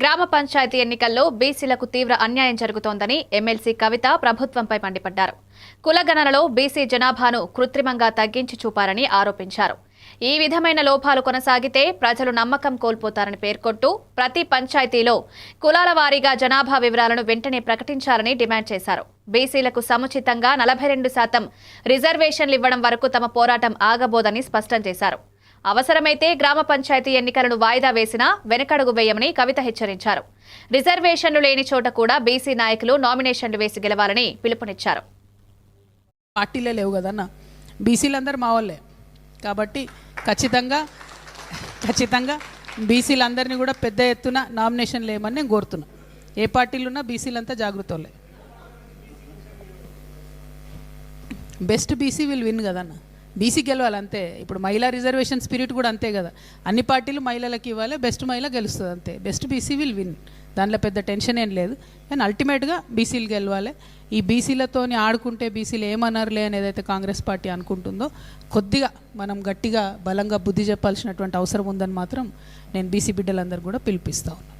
గ్రామ పంచాయతీ ఎన్నికల్లో బీసీలకు తీవ్ర అన్యాయం జరుగుతోందని ఎమ్మెల్సీ కవిత ప్రభుత్వంపై మండిపడ్డారు. కులగణనలో బీసీ జనాభాను కృత్రిమంగా తగ్గించి చూపారని ఆరోపించారు. ఈ విధమైన లోపాలు కొనసాగితే ప్రజలు నమ్మకం కోల్పోతారని పేర్కొంటూ ప్రతి పంచాయతీలో కులాల వారీగా జనాభా వివరాలను వెంటనే ప్రకటించాలని డిమాండ్ చేశారు. బీసీలకు సముచితంగా నలభై రెండు శాతం రిజర్వేషన్లు ఇవ్వడం వరకు తమ పోరాటం ఆగబోదని స్పష్టం చేశారు. అవసరమైతే గ్రామ పంచాయతీ ఎన్నికలను వాయిదా వేసినా వెనకడుగు వేయమని కవిత హెచ్చరించారు. రిజర్వేషన్లు లేని చోట కూడా బీసీ నాయకులు నామినేషన్లు వేసి గెలవాలని పిలుపునిచ్చారు. పార్టీలే లేవు కదన్న? బీసీలందరూ మా వాళ్ళే. కాబట్టి ఖచ్చితంగా ఖచ్చితంగా బీసీలందరినీ కూడా పెద్ద ఎత్తున నామినేషన్ లేమని నేను కోరుతున్నా. ఏ పార్టీలు ఉన్నా బీసీలంతా జాగ్రత్త వాళ్ళే బెస్ట్ బీసీ విల్ విన్ కదన్నా? బీసీ గెలవాలి అంతే ఇప్పుడు మహిళా రిజర్వేషన్ స్పిరిట్ కూడా అంతే కదా. అన్ని పార్టీలు మహిళలకు ఇవ్వాలి బెస్ట్ మహిళ గెలుస్తుంది అంతే. Best BC will win. దాంట్లో పెద్ద టెన్షన్ ఏం లేదు. కానీ అల్టిమేట్గా బీసీలు గెలవాలి. ఈ బీసీలతోని ఆడుకుంటే బీసీలు ఏమనర్లే అనేది అయితే కాంగ్రెస్ పార్టీ అనుకుంటుందో కొద్దిగా మనం గట్టిగా బలంగా బుద్ధి చెప్పాల్సినటువంటి అవసరం ఉందని మాత్రం నేను బీసీ బిడ్డలందరూ కూడా పిలిపిస్తా ఉన్నాను